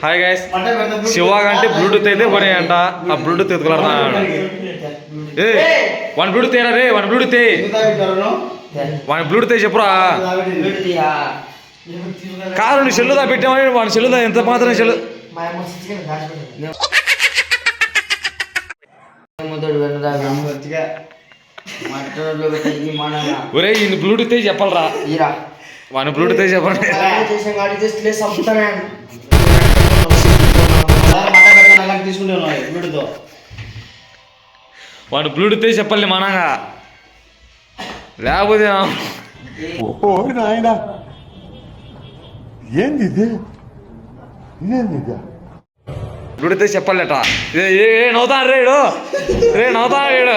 Hi guys Shiva అంటే Bluetooth అయితే కొనేయంట. ఆ బ్లూటూత్ ఎత్తుకులాడుతున్నాడు ఏ వన్ బ్లూటూత్ ఏరా రే one Bluetooth A. One Bluetooth చెప్పురా. కాదు నీ సెల్లుదా పెట్టామని వాడి సెల్లుదా ఎంత మాత్రం దాచిపెట్టింది. ముద్దడు ఒరే ఈ బ్లూటూత్ ఏ చెప్పాలరా? ఈరా వాని బ్లూటూత్ ఏ చెప్పండి వాడు బ్లూటూత్ ఏ చెప్పాలి మనంగా? లేకపోతే ఏంది ఇది? ఇదేంది ఇది? బ్లూటూత్ ఏ చెప్పాలట. ఏ నవ్వుతాను రేడు రే నవ్వుతాను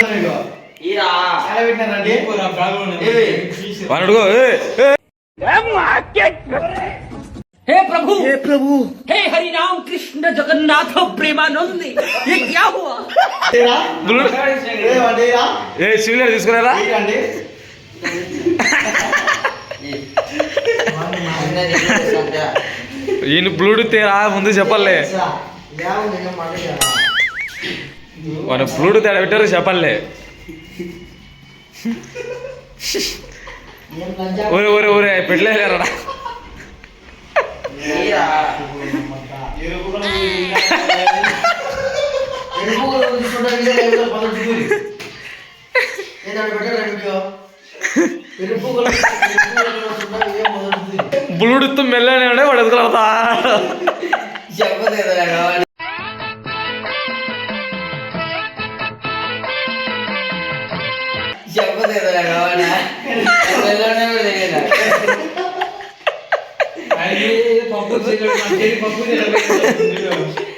ఏ ఈరా వాడు అడుగు ఏ ఏ हे प्रभु हे प्रभु हे हरि राम कृष्ण जगन्नाथ प्रेमानंद ये क्या हुआ బ్లూ- ఏ సిలిండర్ తీసుకురారా ఈయన బ్లూటూత్ రా ముందు చెప్పలే వాడు ఎడ పెట్టారు చెప్పలే. ఊరే ఊరే ఊరే పెట్టలేరా బ్లూటూత్ మెల్లనే వాడు ఎదుగుతా చెప్పలేదు చెప్పలేదు పప్పు పప్పు